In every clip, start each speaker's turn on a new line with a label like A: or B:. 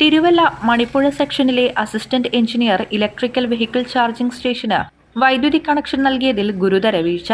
A: Thiruvalla Manippuzha സെക്ഷനിലെ assistant engineer electrical vehicle charging സ്റ്റേഷന് വൈദ്യുതി connection നൽകിയതിൽ ഗുരുതര വീഴ്ച.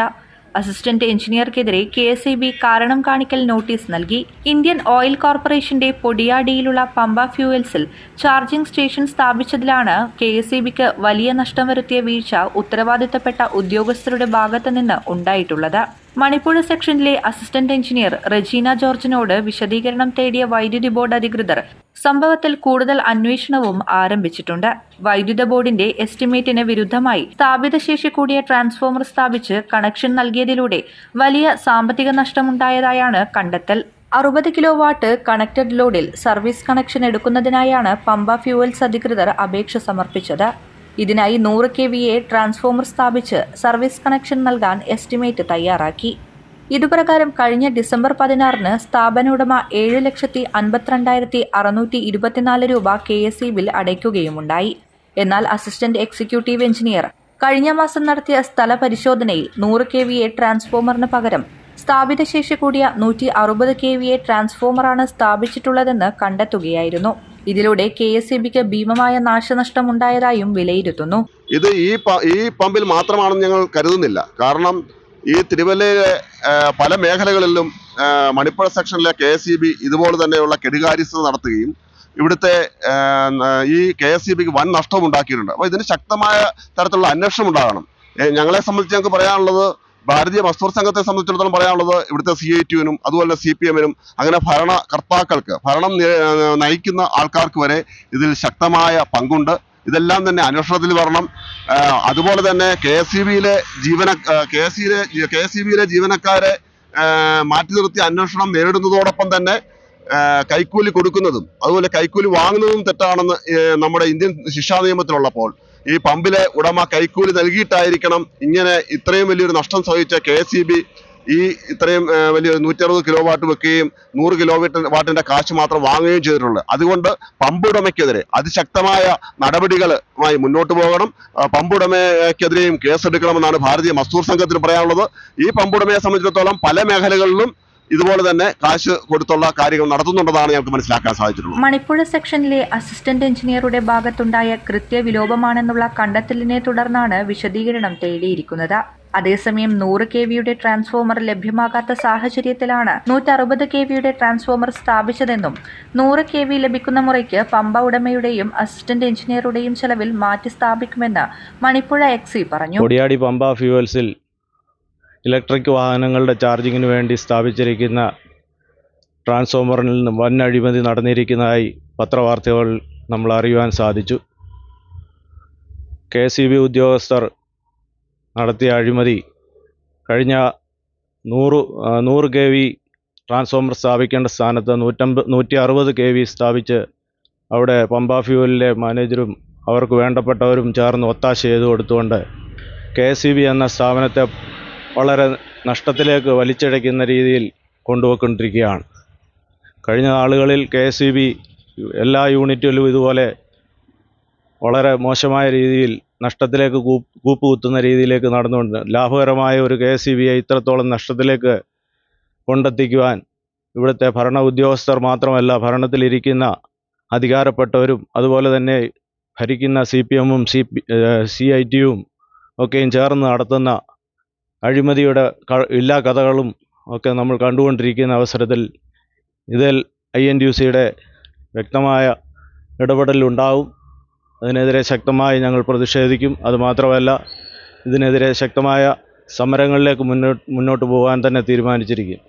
A: അസിസ്റ്റന്റ് എഞ്ചിനീയർക്കെതിരെ കെ എസ് ഇ ബി കാരണം കാണിക്കൽ നോട്ടീസ് നൽകി. ഇന്ത്യൻ ഓയിൽ കോർപ്പറേഷന്റെ പൊടിയാടിയിലുള്ള പമ്പ ഫ്യൂവൽസിൽ ചാർജിംഗ് സ്റ്റേഷൻ സ്ഥാപിച്ചതിലാണ് കെ എസ് ഇ ബിക്ക് വലിയ നഷ്ടം വരുത്തിയ വീഴ്ച ഉത്തരവാദിത്തപ്പെട്ട ഉദ്യോഗസ്ഥരുടെ ഭാഗത്തുനിന്ന് ഉണ്ടായിട്ടുള്ളത്. മണിപ്പുഴ സെക്ഷനിലെ അസിസ്റ്റന്റ് എഞ്ചിനീയർ റജീന ജോർജിനോട് വിശദീകരണം തേടിയ വൈദ്യുതി ബോർഡ് അധികൃതർ സംഭവത്തിൽ കൂടുതൽ അന്വേഷണവും ആരംഭിച്ചിട്ടുണ്ട്. വൈദ്യുത ബോർഡിന്റെ എസ്റ്റിമേറ്റിന് വിരുദ്ധമായി സ്ഥാപിത ശേഷി കൂടിയ ട്രാൻസ്ഫോമർ സ്ഥാപിച്ച് കണക്ഷൻ നൽകിയതിലൂടെ വലിയ സാമ്പത്തിക നഷ്ടമുണ്ടായതായാണ് കണ്ടെത്തൽ. അറുപത് കിലോ വാട്ട് കണക്റ്റഡ് ലോഡിൽ സർവീസ് കണക്ഷൻ എടുക്കുന്നതിനായാണ് പമ്പ ഫ്യൂവൽസ് അധികൃതർ അപേക്ഷ സമർപ്പിച്ചത്. ഇതിനായി നൂറ് കെ വി എ ട്രാൻസ്ഫോമർ സ്ഥാപിച്ച് സർവീസ് കണക്ഷൻ നൽകാൻ എസ്റ്റിമേറ്റ് തയ്യാറാക്കി. ഇതുപ്രകാരം കഴിഞ്ഞ ഡിസംബർ പതിനാറിന് സ്ഥാപന ഉടമ ഏഴ് ലക്ഷത്തി അൻപത്തിരണ്ടായിരത്തി അറുന്നൂറ്റി ഇരുപത്തിനാല് രൂപ കെ എസ് ഇ ബിൽ അടയ്ക്കുകയുമുണ്ടായി. എന്നാൽ അസിസ്റ്റന്റ് എക്സിക്യൂട്ടീവ് എഞ്ചിനീയർ കഴിഞ്ഞ മാസം നടത്തിയ സ്ഥല പരിശോധനയിൽ നൂറ് കെ വി എ ട്രാൻസ്ഫോമറിന് പകരം സ്ഥാപിത ശേഷി കൂടിയ നൂറ്റി അറുപത് കെ വി എ ട്രാൻസ്ഫോമറാണ് സ്ഥാപിച്ചിട്ടുള്ളതെന്ന് കണ്ടെത്തുകയായിരുന്നു. ഇതിലൂടെ കെ എസ് ഇ ബിക്ക് ഭീമമായ നാശനഷ്ടമുണ്ടായതായും വിലയിരുത്തുന്നു.
B: ഇത് ഈ ഈ പമ്പിൽ മാത്രമാണെന്ന് ഞങ്ങൾ കരുതുന്നില്ല. കാരണം ഈ തിരുവല്ലയിലെ പല മേഖലകളിലും മണിപ്പുഴ സെക്ഷനിലെ കെ എസ് ഇ ബി ഇതുപോലെ തന്നെയുള്ള കെടുകാര്യസ്ഥത നടത്തുകയും ഇവിടുത്തെ ഈ കെ എസ് ഇ ബിക്ക് വൻ നഷ്ടം ഉണ്ടാക്കിയിട്ടുണ്ട്. അപ്പോൾ ഇതിന് ശക്തമായ തരത്തിലുള്ള അന്വേഷണം ഉണ്ടാകണം. ഞങ്ങളെ സംബന്ധിച്ച് ഞങ്ങൾക്ക് പറയാനുള്ളത് ഭാരതീയ മസ്തൂർ സംഘത്തെ സംബന്ധിച്ചിടത്തോളം പറയാനുള്ളത് ഇവിടുത്തെ സി ഐ ടിയുനും അതുപോലെ സി പി എമ്മിനും അങ്ങനെ ഭരണകർത്താക്കൾക്ക് ഭരണം നയിക്കുന്ന ആൾക്കാർക്ക് വരെ ഇതിൽ ശക്തമായ പങ്കുണ്ട്. ഇതെല്ലാം തന്നെ അന്വേഷണത്തിൽ വരണം. അതുപോലെ തന്നെ കെ എസ് ഇ ബിയിലെ ജീവന കെ എസ് സിയിലെ കെ എസ് ഇ ബിയിലെ ജീവനക്കാരെ മാറ്റി നിർത്തി അന്വേഷണം നേരിടുന്നതോടൊപ്പം തന്നെ കൈക്കൂലി കൊടുക്കുന്നതും അതുപോലെ കൈക്കൂലി വാങ്ങുന്നതും തെറ്റാണെന്ന് നമ്മുടെ ഇന്ത്യൻ ശിക്ഷാ നിയമത്തിലുള്ളപ്പോൾ ഈ പമ്പിലെ ഉടമ കൈക്കൂലി നൽകിയിട്ടായിരിക്കണം ഇങ്ങനെ ഇത്രയും വലിയൊരു നഷ്ടം സഹിച്ച കെ ഈ ഇത്രയും വലിയ നൂറ്റി അറുപത് കിലോ വാട്ട് വെക്കുകയും നൂറ് കിലോ വാട്ട് വാട്ടിന്റെ കാശ് മാത്രം വാങ്ങുകയും ചെയ്തിട്ടുള്ളത്. അതുകൊണ്ട് പമ്പുടമയ്ക്കെതിരെ അതിശക്തമായ നടപടികളുമായി മുന്നോട്ട് പോകണം. പമ്പുടമയ്ക്കെതിരെയും കേസെടുക്കണമെന്നാണ് ഭാരതീയ മസ്ദൂർ സംഘത്തിന് പറയാനുള്ളത്. ഈ പമ്പുടമയെ സംബന്ധിച്ചിടത്തോളം പല മേഖലകളിലും ഇതുപോലെ തന്നെ കാശ് കൊടുത്തുള്ള കാര്യങ്ങൾ നടത്തുന്നുണ്ടെന്നാണ് ഞങ്ങൾക്ക് മനസ്സിലാക്കാൻ സാധിച്ചിട്ടുള്ളത്.
A: മണിപ്പുഴ സെക്ഷനിലെ അസിസ്റ്റന്റ് എഞ്ചിനീയറുടെ ഭാഗത്തുണ്ടായ കൃത്യ വിലോപമാണെന്നുള്ള കണ്ടെത്തലിനെ തുടർന്നാണ് വിശദീകരണം തേടിയിരിക്കുന്നത്. അതേസമയം നൂറ് കെ വിയുടെ ട്രാൻസ്ഫോമർ ലഭ്യമാകാത്ത സാഹചര്യത്തിലാണ് നൂറ്ററുപത് കെ വിയുടെ ട്രാൻസ്ഫോമർ സ്ഥാപിച്ചതെന്നും നൂറ് കെ വി ലഭിക്കുന്ന മുറയ്ക്ക് പമ്പ ഉടമയുടെയും അസിസ്റ്റന്റ് എഞ്ചിനീയറുടെയും ചെലവിൽ മാറ്റി സ്ഥാപിക്കുമെന്ന് മണിപ്പുഴ എക്സി പറഞ്ഞു.
C: കൊടിയാടി പമ്പ ഫ്യൂവൽസിൽ ഇലക്ട്രിക് വാഹനങ്ങളുടെ ചാർജിങ്ങിന് വേണ്ടി സ്ഥാപിച്ചിരിക്കുന്ന ട്രാൻസ്ഫോമറിൽ നിന്ന് വൻ അഴിമതി നടന്നിരിക്കുന്നതായി പത്രവാർത്തകൾ നമ്മൾ അറിയുവാൻ സാധിച്ചു. കെ സി ബി ഉദ്യോഗസ്ഥർ നടത്തിയ അഴിമതി കഴിഞ്ഞ നൂറ് നൂറ് കെ വി ട്രാൻസ്ഫോമർ സ്ഥാപിക്കേണ്ട സ്ഥാനത്ത് നൂറ്റമ്പത് നൂറ്റി അറുപത് കെ വി സ്ഥാപിച്ച് അവിടെ പമ്പ ഫ്യൂവലിലെ മാനേജരും അവർക്ക് വേണ്ടപ്പെട്ടവരും ചേർന്ന് ഒത്താശ ചെയ്തു കൊടുത്തുകൊണ്ട് കെ എസ് സി ബി എന്ന സ്ഥാപനത്തെ വളരെ നഷ്ടത്തിലേക്ക് വലിച്ചിഴയ്ക്കുന്ന രീതിയിൽ കൊണ്ടുപോയിക്കൊണ്ടിരിക്കുകയാണ്. കഴിഞ്ഞ നാളുകളിൽ കെ എസ് ഇ ബി എല്ലാ യൂണിറ്റിലും ഇതുപോലെ വളരെ മോശമായ രീതിയിൽ നഷ്ടത്തിലേക്ക് കൂപ്പ് കുത്തുന്ന രീതിയിലേക്ക് നടന്നുകൊണ്ട് ലാഭകരമായ ഒരു കെ എസ് ഇ ബിയെ ഇത്രത്തോളം നഷ്ടത്തിലേക്ക് കൊണ്ടെത്തിക്കുവാൻ ഇവിടുത്തെ ഭരണ ഉദ്യോഗസ്ഥർ മാത്രമല്ല ഭരണത്തിലിരിക്കുന്ന അധികാരപ്പെട്ടവരും അതുപോലെ തന്നെ ഭരിക്കുന്ന സി പി എമ്മും സി പി സി ഐ ടിയും ഒക്കെയും ചേർന്ന് നടത്തുന്ന അഴിമതിയുടെ എല്ലാ കഥകളും ഒക്കെ നമ്മൾ കണ്ടുകൊണ്ടിരിക്കുന്ന അവസരത്തിൽ ഇതിൽ ഐ എൻ ടി യു സിയുടെ വ്യക്തമായ ഇടപെടലുണ്ടാവും അതിനെതിരെ ശക്തമായി ഞങ്ങൾ പ്രതിഷേധിക്കും. അതുമാത്രമല്ല ഇതിനെതിരെ ശക്തമായ സമരങ്ങളിലേക്ക് മുന്നോട്ട് മുന്നോട്ട് പോകാൻ തന്നെ തീരുമാനിച്ചിരിക്കും.